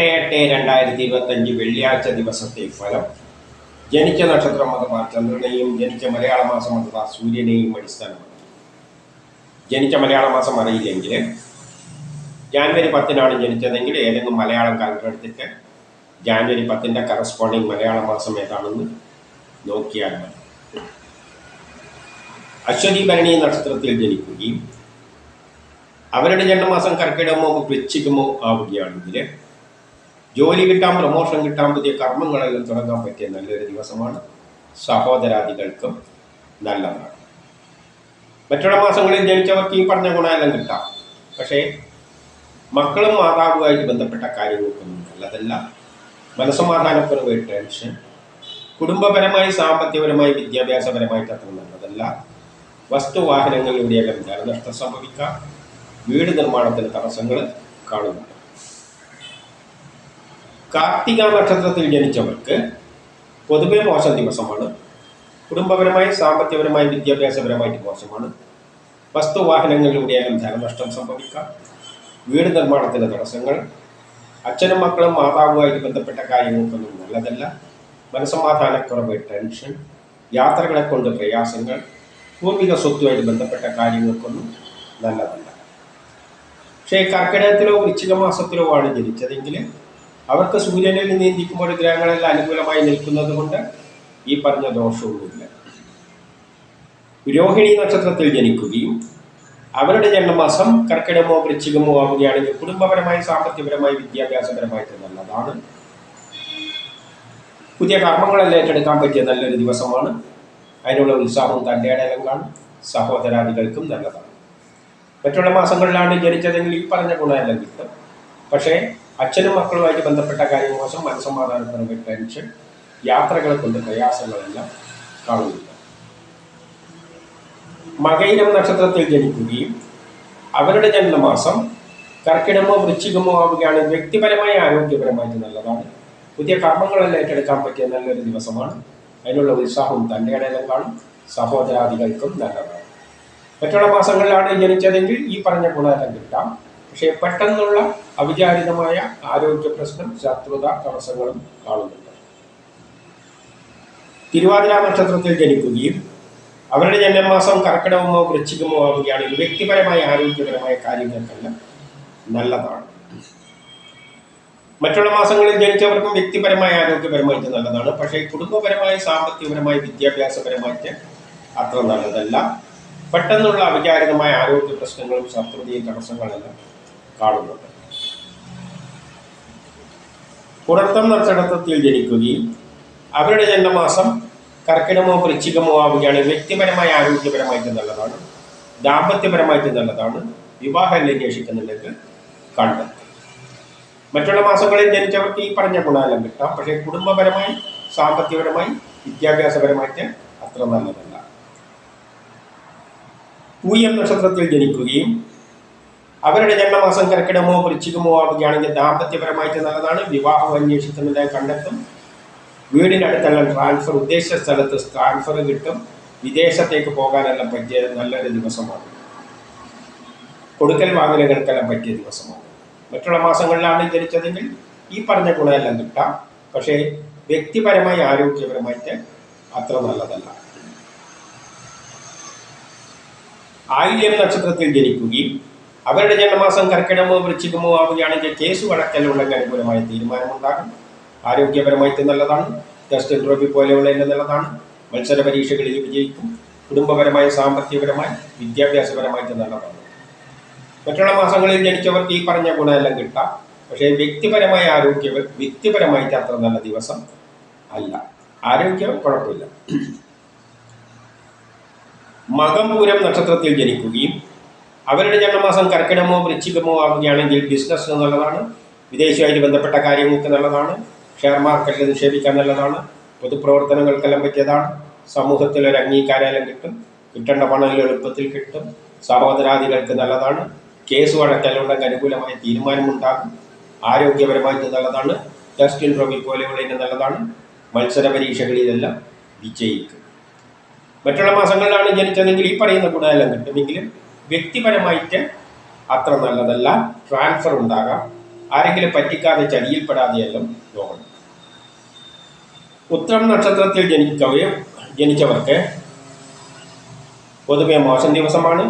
എട്ട് എട്ട് രണ്ടായിരത്തി ഇരുപത്തഞ്ച് വെള്ളിയാഴ്ച ദിവസത്തെ ഫലം. ജനിച്ച നക്ഷത്രം അഥവാ ചന്ദ്രനെയും ജനിച്ച മലയാള മാസം അഥവാ സൂര്യനെയും അടിസ്ഥാനമാണ് ജനിച്ച മലയാള മാസം അറിയില്ലെങ്കിൽ ജാനുവരി പത്തിനാണ് ജനിച്ചതെങ്കിൽ ഏതെങ്കിലും മലയാളം കാലത്ത് എടുത്തിട്ട് ജാനുവരി പത്തിന്റെ കറസ്പോണ്ടിങ് മലയാള മാസം ഏതാണെന്ന് നോക്കിയാൽ മതി. അശ്വതി ഭരണി നക്ഷത്രത്തിൽ ജനിക്കുകയും അവരുടെ ജന്മമാസം കർക്കിടകമോ വൃശ്ചികമോ ആവുകയാണെങ്കിൽ ജോലി കിട്ടാൻ പ്രൊമോഷൻ കിട്ടാൻ പുതിയ കർമ്മങ്ങളെല്ലാം തുടങ്ങാൻ പറ്റിയ നല്ലൊരു ദിവസമാണ്. സഹോദരാദികൾക്കും നല്ലതാണ്. മറ്റുള്ള മാസങ്ങളിൽ ജനിച്ചവർക്ക് ഈ പറഞ്ഞ ഗുണമെല്ലാം കിട്ടാം. പക്ഷേ മക്കളും മാതാവുമായിട്ട് ബന്ധപ്പെട്ട കാര്യങ്ങൾക്കൊന്നും നല്ലതല്ല. മനസ്സമാധാനക്കുറവ് ടെൻഷൻ കുടുംബപരമായി സാമ്പത്തികപരമായി വിദ്യാഭ്യാസപരമായിട്ട് അത്ര നല്ലതല്ല. വസ്തുവാഹനങ്ങളിലൂടെയെല്ലാം ജലനഷ്ടം സംഭവിക്കാം. വീട് നിർമ്മാണത്തിന് തടസ്സങ്ങൾ കാണുന്നുണ്ട്. കാർത്തിക നക്ഷത്രത്തിൽ ജനിച്ചവർക്ക് പൊതുവെ മോശം ദിവസമാണ്. കുടുംബപരമായി സാമ്പത്തികപരമായി വിദ്യാഭ്യാസപരമായിട്ട് മോശമാണ്. വസ്തുവാഹനങ്ങളിലൂടെയെല്ലാം ധനനഷ്ടം സംഭവിക്കാം. വീട് നിർമ്മാണത്തിന് തടസ്സങ്ങൾ അച്ഛനും മക്കളും മാതാവുമായിട്ട് ബന്ധപ്പെട്ട കാര്യങ്ങൾക്കൊന്നും നല്ലതല്ല. മനസമാധാനക്കുറവ് ടെൻഷൻ യാത്രകളെ കൊണ്ട് പ്രയാസങ്ങൾ പൂർവിക സ്വത്തുമായിട്ട് ബന്ധപ്പെട്ട കാര്യങ്ങൾക്കൊന്നും നല്ലതല്ല. പക്ഷേ കർക്കിടകത്തിലോ വൃശ്ചിക മാസത്തിലോ ആണ് ജനിച്ചതെങ്കിൽ അവർക്ക് സൂര്യനിൽ നീന്തിക്കുമ്പോൾ ഗ്രഹങ്ങളെല്ലാം അനുകൂലമായി നിൽക്കുന്നത് കൊണ്ട് ഈ പറഞ്ഞ ദോഷവുമില്ല രോഹിണി നക്ഷത്രത്തിൽ ജനിക്കുകയും അവരുടെ ജന്മമാസം കർക്കിടമോ വൃശ്ചികമോ ആവുകയാണെങ്കിൽ കുടുംബപരമായി സാമ്പത്തികപരമായി വിദ്യാഭ്യാസപരമായിട്ട് നല്ലതാണ്. പുതിയ കർമ്മങ്ങളെല്ലാം ഏറ്റെടുക്കാൻ പറ്റിയ നല്ലൊരു ദിവസമാണ്. അതിനുള്ള ഉത്സാഹവും തന്റെ ഇടയിലും കാണും. സഹോദരാദികൾക്കും നല്ലതാണ്. മറ്റുള്ള മാസങ്ങളിലാണ് ജനിച്ചതെങ്കിൽ ഈ പറഞ്ഞ ഗുണമെല്ലാം കിട്ടും. പക്ഷേ അച്ഛനും മക്കളുമായിട്ട് ബന്ധപ്പെട്ട കാര്യം മോശം മനസ്സമാധാനപരമായ ടെൻഷൻ യാത്രകളെ കൊണ്ട് പ്രയാസങ്ങളെല്ലാം കാണുന്നില്ല മകയിരം നക്ഷത്രത്തിൽ ജനിക്കുകയും അവരുടെ ജന്മമാസം കർക്കിടമോ വൃശ്ചികമോ ആവുകയാണ് വ്യക്തിപരമായ ആരോഗ്യപരമായിട്ട് നല്ലതാണ്. പുതിയ കർമ്മങ്ങളെല്ലാം ഏറ്റെടുക്കാൻ പറ്റിയ നല്ലൊരു ദിവസമാണ്. അതിനുള്ള ഉത്സാഹവും തന്റെ ഇടയിലും കാണും. സഹോദരാദികൾക്കും നല്ലതാണ്. മറ്റുള്ള മാസങ്ങളിലാണ് ജനിച്ചതെങ്കിൽ ഈ പറഞ്ഞ ഗുണമെല്ലാം കിട്ടാം. പക്ഷേ പെട്ടെന്നുള്ള അവിചാരിതമായ ആരോഗ്യ പ്രശ്നം ശത്രുത തടസ്സങ്ങളും കാണുന്നുണ്ട്. തിരുവാതിര നക്ഷത്രത്തിൽ ജനിക്കുകയും അവരുടെ ജന്മമാസം കർക്കിടകമോ വൃശ്ചികമോ ആവുകയാണെങ്കിൽ വ്യക്തിപരമായ ആരോഗ്യപരമായ കാര്യങ്ങൾക്കെല്ലാം നല്ലതാണ്. മറ്റുള്ള മാസങ്ങളിൽ ജനിച്ചവർക്കും വ്യക്തിപരമായ ആരോഗ്യപരമായിട്ട് നല്ലതാണ്. പക്ഷേ കുടുംബപരമായ സാമ്പത്തികപരമായ വിദ്യാഭ്യാസപരമായിട്ട് അത്ര നല്ലതല്ല. പെട്ടെന്നുള്ള അവിചാരിതമായ ആരോഗ്യ പ്രശ്നങ്ങളും ശത്രുതയും തടസ്സങ്ങളെല്ലാം കാണുന്നുണ്ട്. പുറത്തം നക്ഷത്രത്തിൽ ജനിക്കുകയും അവരുടെ ജന്മമാസം കർക്കിടമോ വൃശ്ചികമോ ആവുകയാണെങ്കിൽ വ്യക്തിപരമായി ആരോഗ്യപരമായിട്ട് നല്ലതാണ്. ദാമ്പത്യപരമായിട്ട് നല്ലതാണ്. വിവാഹം അന്വേഷിക്കുന്നുണ്ടെങ്കിൽ കണ്ടെത്തും മറ്റുള്ള മാസങ്ങളിൽ ജനിച്ചവർക്ക് ഈ പറഞ്ഞ ഗുണമെല്ലാം കിട്ടാം. പക്ഷേ കുടുംബപരമായി സാമ്പത്തികപരമായി വിദ്യാഭ്യാസപരമായിട്ട് അത്ര നല്ലതല്ല. പൂയം നക്ഷത്രത്തിൽ ജനിക്കുകയും അവരുടെ ജന്മമാസം കർക്കിടമോ വൃശ്ചികമോ ആവുകയാണെങ്കിൽ ദാമ്പത്യപരമായിട്ട് നല്ലതാണ്. വിവാഹം അന്വേഷിക്കുന്നത് കണ്ടെത്തും. വീടിനടുത്തെല്ലാം ട്രാൻസ്ഫർ ഉദ്ദേശ സ്ഥലത്ത് ട്രാൻസ്ഫർ കിട്ടും. വിദേശത്തേക്ക് പോകാനെല്ലാം പറ്റിയ നല്ലൊരു ദിവസമാണ്. കൊടുക്കൽ വാങ്ങലുകൾക്കെല്ലാം പറ്റിയ ദിവസമാണ്. മറ്റുള്ള മാസങ്ങളിലാണ് ജനിച്ചതെങ്കിൽ ഈ പറഞ്ഞ ഗുണമെല്ലാം കിട്ടാം. പക്ഷേ വ്യക്തിപരമായി ആരോഗ്യപരമായിട്ട് അത്ര നല്ലതല്ല. ആയില്യം നക്ഷത്രത്തിൽ ജനിക്കുകയും അവരുടെ ജന്മമാസം കർക്കിടമോ വൃശ്ചികമോ ആവുകയാണെങ്കിൽ കേസ് വഴക്കലുണ്ടെങ്കിൽ അനുകൂലമായ തീരുമാനമുണ്ടാകും. ആരോഗ്യപരമായി നല്ലതാണ്. ടെസ്റ്റ് ട്രോഫി എന്നെ നല്ലതാണ്. മത്സര പരീക്ഷകളിൽ വിജയിക്കും. കുടുംബപരമായി സാമ്പത്തികപരമായി വിദ്യാഭ്യാസപരമായിട്ട് നല്ലതാണ്. മറ്റുള്ള മാസങ്ങളിൽ ജനിച്ചവർക്ക് ഈ പറഞ്ഞ ഗുണമെല്ലാം കിട്ടാം. പക്ഷേ വ്യക്തിപരമായ ആരോഗ്യ വ്യക്തിപരമായിട്ട് അത്ര നല്ല ദിവസം അല്ല. ആരോഗ്യം കുഴപ്പമില്ല. മകം പൂരം നക്ഷത്രത്തിൽ ജനിക്കുകയും അവരുടെ ജന്മമാസം കർക്കിടമോ വൃശ്ചികമോ ആവുകയാണെങ്കിൽ ബിസിനസ് നല്ലതാണ് വിദേശവുമായിട്ട് ബന്ധപ്പെട്ട കാര്യങ്ങൾക്ക് നല്ലതാണ്. ഷെയർ മാർക്കറ്റിൽ നിക്ഷേപിക്കാൻ നല്ലതാണ്. പൊതുപ്രവർത്തനങ്ങൾക്കെല്ലാം പറ്റിയതാണ്. സമൂഹത്തിൽ ഒരു അംഗീകാരം കിട്ടും. കിട്ടേണ്ട പണം എളുപ്പത്തിൽ കിട്ടും. സഹോദരാദികൾക്ക് നല്ലതാണ്. കേസ് വഴക്കലുണ്ടെങ്കിൽ അനുകൂലമായ തീരുമാനമുണ്ടാകും. ആരോഗ്യപരമായിട്ട് നല്ലതാണ്. ടെസ്റ്റ് പോലെയുള്ള പോലെയുള്ളതിന് നല്ലതാണ്. മത്സര പരീക്ഷകളിലെല്ലാം വിജയിക്കും മറ്റുള്ള മാസങ്ങളിലാണ് ജനിച്ചതെങ്കിൽ ഈ പറയുന്ന ഗുണമെല്ലാം കിട്ടുമെങ്കിലും വ്യക്തിപരമായിട്ട് അത്ര നല്ലതല്ല. ട്രാൻസ്ഫർ ഉണ്ടാകാം. ആരെങ്കിലും പറ്റിക്കാതെ ചതിയിൽപ്പെടാതെയെല്ലാം നോക്കണം ഉത്രം നക്ഷത്രത്തിൽ ജനിക്കവേ ജനിച്ചവർക്ക് പൊതുവെ മോശം ദിവസമാണ്.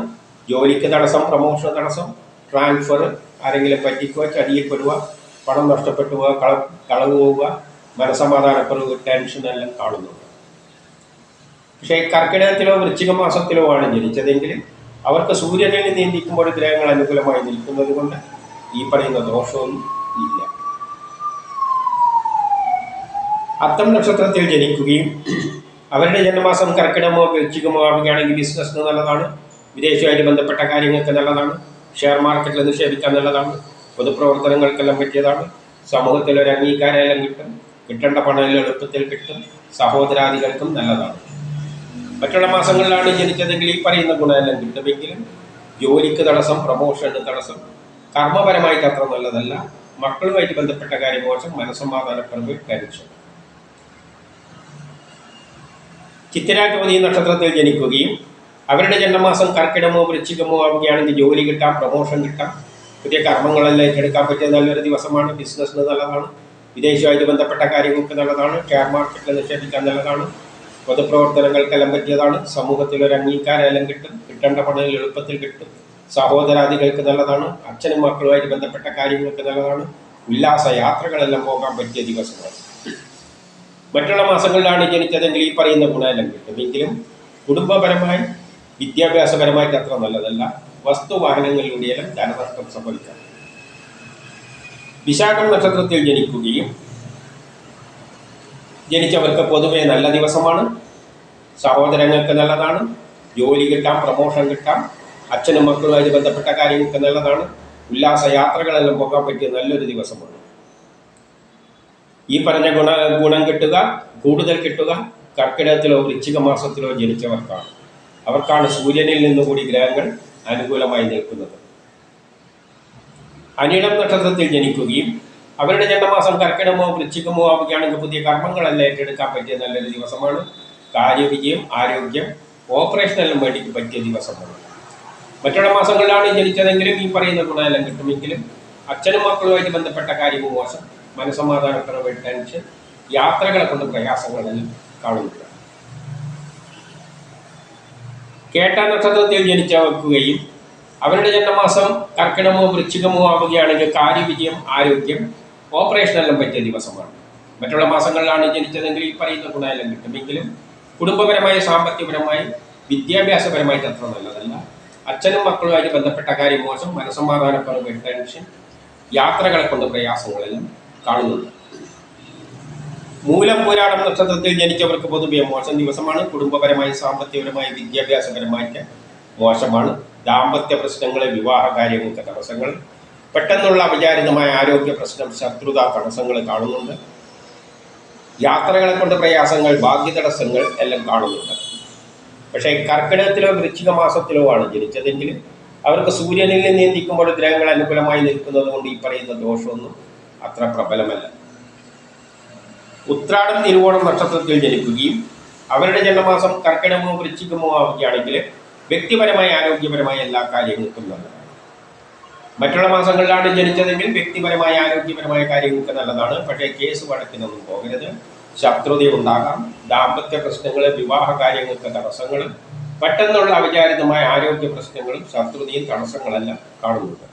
ജോലിക്ക് തടസ്സം പ്രമോഷൻ തടസ്സം ട്രാൻസ്ഫർ ആരെങ്കിലും പറ്റിക്കുക ചതിയിൽപ്പെടുക പണം നഷ്ടപ്പെട്ടു പോവുക കള കളവ് പോവുക മനസമാധാനക്കുറവ് ടെൻഷൻ എല്ലാം കാണുന്നുണ്ട്. പക്ഷേ കർക്കിടകത്തിലോ വൃശ്ചിക മാസത്തിലോ ആണ് ജനിച്ചതെങ്കിൽ അവർക്ക് സൂര്യനെ നിയന്ത്രിക്കുമ്പോൾ ഗ്രഹങ്ങൾ അനുകൂലമായി നിൽക്കുന്നത് കൊണ്ട് ഈ പറയുന്ന ദോഷമൊന്നും ഇല്ല. അത്തം നക്ഷത്രത്തിൽ ജനിക്കുകയും അവരുടെ ജന്മമാസം കർക്കിടമോ വൃശ്ചികമോ ആവുകയാണെങ്കിൽ ബിസിനസ്സിന് നല്ലതാണ് വിദേശവുമായിട്ട് ബന്ധപ്പെട്ട കാര്യങ്ങൾക്ക് നല്ലതാണ് ഷെയർ മാർക്കറ്റിൽ നിക്ഷേപിക്കാൻ നല്ലതാണ് പൊതുപ്രവർത്തനങ്ങൾക്കെല്ലാം പറ്റിയതാണ് സമൂഹത്തിൽ ഒരു അംഗീകാരമെല്ലാം കിട്ടും കിട്ടേണ്ട പണം എളുപ്പത്തിൽ കിട്ടും സഹോദരാദികൾക്കും നല്ലതാണ്. മറ്റുള്ള മാസങ്ങളിലാണ് ജനിച്ചതെങ്കിൽ ഈ പറയുന്ന ഗുണമെല്ലാം. കിട്ടുമെങ്കിലും ജോലിക്ക് തടസ്സം പ്രമോഷന് തടസ്സം. കർമ്മപരമായിട്ട് അത്ര നല്ലതല്ല. മക്കളുമായിട്ട് ബന്ധപ്പെട്ട കാര്യം മോശം. മനസ്സമാധാനക്കുറവ് കരിച്ചു ചിത്തിരാറ്റോതി നക്ഷത്രത്തിൽ ജനിക്കുകയും അവരുടെ ജന്മമാസം കർക്കിടമോ വൃശ്ചികമോ ആവുകയാണെങ്കിൽ ജോലി കിട്ടാം പ്രമോഷൻ കിട്ടാം. പുതിയ കർമ്മങ്ങളെല്ലാം ഏറ്റെടുക്കാൻ പറ്റിയ നല്ലൊരു ദിവസമാണ്. ബിസിനസ്സിന് നല്ലതാണ്. വിദേശവുമായിട്ട് ബന്ധപ്പെട്ട കാര്യങ്ങൾക്ക് നല്ലതാണ്. ഷെയർ മാർക്കറ്റിൽ നിക്ഷേപിക്കാൻ നല്ലതാണ്. പൊതുപ്രവർത്തനങ്ങൾക്കെല്ലാം പറ്റിയതാണ് സമൂഹത്തിൽ ഒരു അംഗീകാരമെല്ലാം കിട്ടും കിട്ടേണ്ട പണികൾ എളുപ്പത്തിൽ കിട്ടും. സഹോദരാദികൾക്ക് നല്ലതാണ് അച്ഛനും മക്കളുമായിട്ട് ബന്ധപ്പെട്ട കാര്യങ്ങൾക്ക് നല്ലതാണ്. ഉല്ലാസ യാത്രകളെല്ലാം പോകാൻ പറ്റിയ ദിവസമാണ് മറ്റുള്ള മാസങ്ങളിലാണ് ജനിച്ചതെങ്കിൽ ഈ പറയുന്ന ഗുണമെല്ലാം കിട്ടും. എങ്കിലും കുടുംബപരമായി വിദ്യാഭ്യാസപരമായിട്ട് അത്ര നല്ലതല്ല. വസ്തുവാഹനങ്ങളിലൂടെയെല്ലാം ധനനഷ്ടം സംഭവിക്കാം. വിശാഖം നക്ഷത്രത്തിൽ ജനിക്കുകയും ജനിച്ചവർക്ക് പൊതുവെ നല്ല ദിവസമാണ്. സഹോദരങ്ങൾക്ക് നല്ലതാണ്. ജോലി കിട്ടാം പ്രമോഷൻ കിട്ടാം. അച്ഛനും മക്കളുമായിട്ട് ബന്ധപ്പെട്ട കാര്യങ്ങൾക്ക് നല്ലതാണ്. ഉല്ലാസ യാത്രകളെല്ലാം പോകാൻ പറ്റിയ നല്ലൊരു ദിവസമാണ്. ഈ പറഞ്ഞ ഗുണ ഗുണം കിട്ടുക കൂടുതൽ കിട്ടുക കർക്കിടകത്തിലോ വൃശ്ചിക മാസത്തിലോ ജനിച്ചവർക്കാണ്. അവർക്കാണ് സൂര്യനിൽ നിന്നുകൂടി ഗ്രഹങ്ങൾ അനുകൂലമായി നിൽക്കുന്നത്. അനിടം നക്ഷത്രത്തിൽ ജനിക്കുകയും അവരുടെ ജന്മമാസം കർക്കിടമോ വൃശ്ചികമോ ആവുകയാണെങ്കിൽ പുതിയ കർമ്മങ്ങളെല്ലാം ഏറ്റെടുക്കാൻ പറ്റിയ നല്ലൊരു ദിവസമാണ്. കാര്യവിജയം ആരോഗ്യം ഓപ്പറേഷനെല്ലാം വേണ്ടി പറ്റിയ ദിവസമാണ്. മറ്റുള്ള മാസങ്ങളിലാണ് ജനിച്ചതെങ്കിലും ഈ പറയുന്ന ഗുണമെല്ലാം കിട്ടുമെങ്കിലും അച്ഛനും മക്കളുമായിട്ട് ബന്ധപ്പെട്ട കാര്യവും മോശം. മനസമാധാനക്കുറവ് ടെൻഷൻ യാത്രകളെ കൊണ്ട് പ്രയാസങ്ങളെല്ലാം കാണുന്നു കേട്ട നക്ഷത്രത്തിൽ ജനിച്ചവക്കുകയും അവരുടെ ജന്മമാസം കർക്കിടമോ വൃശ്ചികമോ ആവുകയാണെങ്കിൽ കാര്യവിജയം ആരോഗ്യം ഓപ്പറേഷനെല്ലാം പറ്റിയ ദിവസമാണ്. മറ്റുള്ള മാസങ്ങളിലാണ് ജനിച്ചതെങ്കിൽ ഈ പറയുന്ന ഗുണമെല്ലാം കിട്ടുമെങ്കിലും കുടുംബപരമായി സാമ്പത്തികപരമായി വിദ്യാഭ്യാസപരമായിട്ട് അത്ര നല്ലതല്ല. അച്ഛനും മക്കളുമായിട്ട് ബന്ധപ്പെട്ട കാര്യം മോശം. മനസമാധാനക്കുറവ് ടെൻഷൻ യാത്രകളെ കൊണ്ട് പ്രയാസങ്ങളെല്ലാം കാണുന്നുണ്ട്. മൂലം നക്ഷത്രത്തിൽ ജനിച്ചവർക്ക് പൊതുവെ മോശം ദിവസമാണ്. കുടുംബപരമായി സാമ്പത്തികപരമായി വിദ്യാഭ്യാസപരമായിട്ട് മോശമാണ്. ദാമ്പത്യ പ്രശ്നങ്ങൾ വിവാഹ കാര്യങ്ങൾക്ക് തടസ്സങ്ങൾ പെട്ടെന്നുള്ള അവിചാരിതമായ ആരോഗ്യ പ്രശ്നം ശത്രുത തടസ്സങ്ങൾ കാണുന്നുണ്ട്. യാത്രകളെ കൊണ്ട് പ്രയാസങ്ങൾ ഭാഗ്യ തടസ്സങ്ങൾ എല്ലാം കാണുന്നുണ്ട്. പക്ഷേ കർക്കിടകത്തിലോ വൃശ്ചിക മാസത്തിലോ ആണ് ജനിച്ചതെങ്കിൽ അവർക്ക് സൂര്യനിൽ നിയന്ത്രിക്കുമ്പോൾ ഗ്രഹങ്ങൾ അനുകൂലമായി നിൽക്കുന്നത് കൊണ്ട് ഈ പറയുന്ന ദോഷമൊന്നും അത്ര പ്രബലമല്ല. ഉത്രാടം തിരുവോണം നക്ഷത്രത്തിൽ ജനിക്കുകയും അവരുടെ ജന്മമാസം കർക്കിടമോ വൃശ്ചികമോ ആവുകയാണെങ്കിൽ വ്യക്തിപരമായ ആരോഗ്യപരമായ എല്ലാ കാര്യങ്ങൾക്കും നല്ലതാണ്. മറ്റുള്ള മാസങ്ങളിലാണ് ജനിച്ചതെങ്കിൽ വ്യക്തിപരമായ ആരോഗ്യപരമായ കാര്യങ്ങൾക്ക് നല്ലതാണ്. പക്ഷേ കേസ് വഴക്കിനൊന്നും പോകരുത്. ശത്രുത ഉണ്ടാകാം. ദാമ്പത്യ പ്രശ്നങ്ങൾ വിവാഹ കാര്യങ്ങൾക്ക് തടസ്സങ്ങൾ പെട്ടെന്നുള്ള അവിചാരിതമായ ആരോഗ്യ പ്രശ്നങ്ങളും ശത്രുതയും തടസ്സങ്ങളെല്ലാം കാണുന്നുണ്ട്.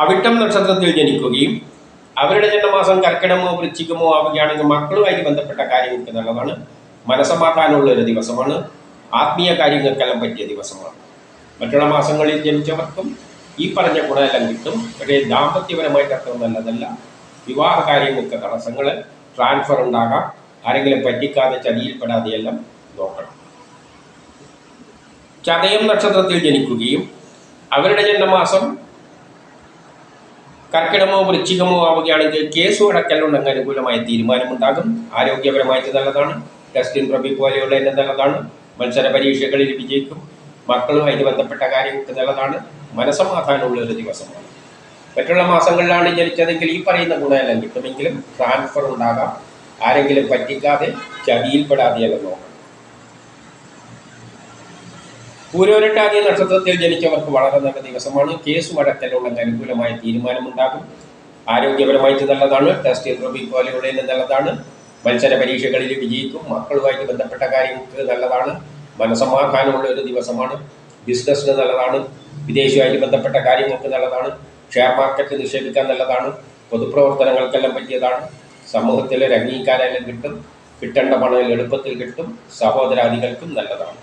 അവിട്ടം നക്ഷത്രത്തിൽ ജനിക്കുകയും അവരുടെ ജന്മമാസം കർക്കിടമോ വൃശ്ചികമോ ആവുകയാണെങ്കിൽ മക്കളുമായി ബന്ധപ്പെട്ട കാര്യങ്ങൾക്ക് നല്ലതാണ്. മനസ്സമാക്കാനുള്ള ഒരു ദിവസമാണ്. ആത്മീയ കാര്യങ്ങൾക്കെല്ലാം പറ്റിയ ദിവസമാണ്. മറ്റുള്ള മാസങ്ങളിൽ ജനിച്ചവർക്കും ഈ പറഞ്ഞ ഗുണമെല്ലാം കിട്ടും. പക്ഷേ ദാമ്പത്യപരമായിട്ട് അത്ര നല്ലതല്ല. വിവാഹ കാര്യങ്ങൾക്ക് തടസ്സങ്ങൾ ട്രാൻസ്ഫർ ഉണ്ടാകാം. ആരെങ്കിലും പറ്റിക്കാതെ ചതിയിൽപ്പെടാതെയെല്ലാം നോക്കണം. ചതയം നക്ഷത്രത്തിൽ ജനിക്കുകയും അവരുടെ ജന്മമാസം കർക്കിടമോ വൃശ്ചികമോ ആവുകയാണെങ്കിൽ കേസ് അടക്കലുണ്ടെങ്കിൽ അനുകൂലമായ തീരുമാനമുണ്ടാകും. ആരോഗ്യപരമായിട്ട് നല്ലതാണ്. ടെസ്റ്റിൻ പ്രബി പോലെയുള്ള എന്നെ നല്ലതാണ്. മത്സര പരീക്ഷകളിൽ വിജയിക്കും. മക്കളുമായിട്ട് ബന്ധപ്പെട്ട കാര്യങ്ങൾക്ക് നല്ലതാണ് മനസ്സമാധാനമുള്ള ഒരു ദിവസമാണ്. മറ്റുള്ള മാസങ്ങളിലാണ് ജനിച്ചതെങ്കിൽ ഈ പറയുന്ന ഗുണമെല്ലാം. കിട്ടുമെങ്കിലും ട്രാൻസ്ഫർ ഉണ്ടാകാം. ആരെങ്കിലും പറ്റിക്കാതെ ചതിയിൽപ്പെടാതെയെല്ലാം നോക്കണം പൂരോരട്ടാതി നക്ഷത്രത്തിൽ ജനിച്ചവർക്ക് വളരെ നല്ല ദിവസമാണ്. കേസ് വഴക്കലുള്ള അനുകൂലമായ തീരുമാനമുണ്ടാകും. ആരോഗ്യപരമായിട്ട് നല്ലതാണ്. ടെസ്റ്റ് ഇന്റർവ്യൂ പോലെയുള്ളതിന് നല്ലതാണ്. മത്സര പരീക്ഷകളിൽ വിജയിക്കും. മക്കളുമായിട്ട് ബന്ധപ്പെട്ട കാര്യങ്ങൾക്ക് നല്ലതാണ്. മനസമാധാനമുള്ള ഒരു ദിവസമാണ് ബിസിനസ്സിന് നല്ലതാണ്. വിദേശവുമായിട്ട് ബന്ധപ്പെട്ട കാര്യങ്ങൾക്ക് നല്ലതാണ്. ഷെയർ മാർക്കറ്റ് നിക്ഷേപിക്കാൻ നല്ലതാണ്. പൊതുപ്രവർത്തനങ്ങൾക്കെല്ലാം പറ്റിയതാണ് സമൂഹത്തിൽ ഒരു അംഗീകാരമെല്ലാം കിട്ടും. കിട്ടേണ്ട പണം എളുപ്പത്തിൽ കിട്ടും. സഹോദരാദികൾക്കും നല്ലതാണ്.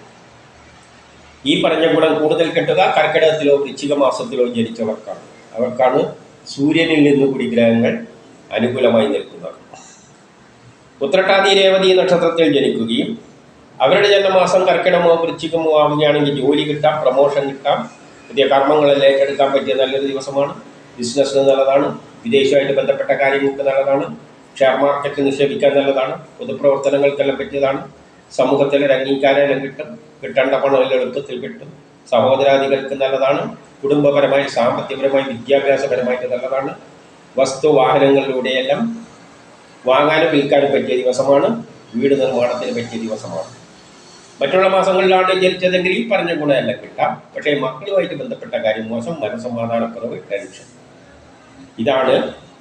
ഈ പറഞ്ഞ ഗുണം കൂടുതൽ കിട്ടുക കർക്കിടകത്തിലോ വൃശ്ചിക മാസത്തിലോ ജനിച്ചവർക്കാണ്. അവർക്കാണ് സൂര്യനിൽ നിന്ന് കൂടി ഗ്രഹങ്ങൾ അനുകൂലമായി നിൽക്കുന്നത്. ഉത്രട്ടാതി രേവതി നക്ഷത്രത്തിൽ ജനിക്കുകയും അവരുടെ ജന്മമാസം കർക്കിടമോ വൃശ്ചികമോ ആവുകയാണെങ്കിൽ ജോലി കിട്ടാം പ്രമോഷൻ കിട്ടാം. പുതിയ കർമ്മങ്ങളെല്ലാം ഏറ്റെടുക്കാൻ പറ്റിയ നല്ലൊരു ദിവസമാണ്. ബിസിനസ്സിന് നല്ലതാണ്. വിദേശമായിട്ട് ബന്ധപ്പെട്ട കാര്യങ്ങൾക്ക് നല്ലതാണ്. ഷെയർ മാർക്കറ്റ് നിക്ഷേപിക്കാൻ നല്ലതാണ്. പൊതുപ്രവർത്തനങ്ങൾക്കെല്ലാം പറ്റിയതാണ്. സമൂഹത്തിൽ ഒരു അംഗീകാരമെല്ലാം കിട്ടും. കിട്ടേണ്ട പണം എല്ലാം എളുപ്പത്തിൽ കിട്ടും. സഹോദരാദികൾക്ക് നല്ലതാണ്. കുടുംബപരമായി സാമ്പത്തികപരമായി വിദ്യാഭ്യാസപരമായിട്ട് നല്ലതാണ്. വസ്തു വാഹനങ്ങളിലൂടെയെല്ലാം വാങ്ങാനും വിൽക്കാനും പറ്റിയ ദിവസമാണ്. വീട് നിർമ്മാണത്തിന് പറ്റിയ ദിവസമാണ്. മറ്റുള്ള മാസങ്ങളിലാണ് ജനിച്ചതെങ്കിൽ ഈ പറഞ്ഞ ഗുണമെല്ലാം കിട്ടാം. പക്ഷേ മക്കളുമായിട്ട് ബന്ധപ്പെട്ട കാര്യം മോശം മനസമാധാനക്കുറവ് ടെൻഷൻ. ഇതാണ്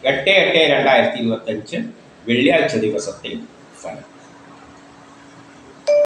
എട്ട് എട്ട് രണ്ടായിരത്തി ഇരുപത്തഞ്ച് വെള്ളിയാഴ്ച ദിവസത്തെ ഫലം.